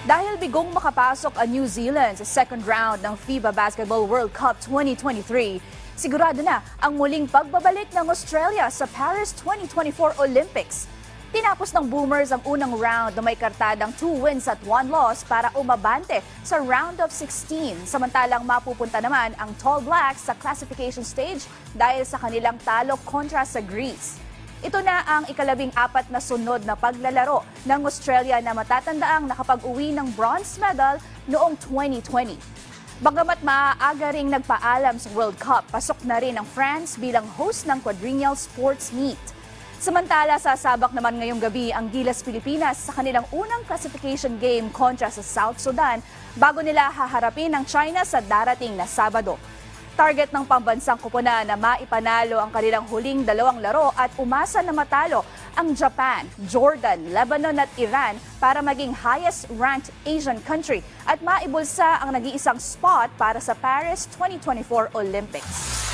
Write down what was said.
Dahil bigong makapasok ang New Zealand sa second round ng FIBA Basketball World Cup 2023, sigurado na ang muling pagbabalik ng Australia sa Paris 2024 Olympics. Tinapos ng Boomers ang unang round na may kartadang 2 wins at 1 loss para umabante sa round of 16. Samantalang mapupunta naman ang Tall Blacks sa classification stage dahil sa kanilang talo kontra sa Greece. Ito na ang ikalabing apat na sunod na paglalaro ng Australia na matatandaang nakapag-uwi ng bronze medal noong 2020. Bagamat maaga ring nagpaalam sa World Cup, pasok na rin ang France bilang host ng quadrennial sports meet. Samantala, sasabak naman ngayong gabi ang Gilas Pilipinas sa kanilang unang classification game kontra sa South Sudan bago nila haharapin ang China sa darating na Sabado. Target ng pambansang kupuna na maipanalo ang kanilang huling dalawang laro at umasa na matalo ang Japan, Jordan, Lebanon at Iran para maging highest-ranked Asian country at maibulsa ang nag-iisang spot para sa Paris 2024 Olympics.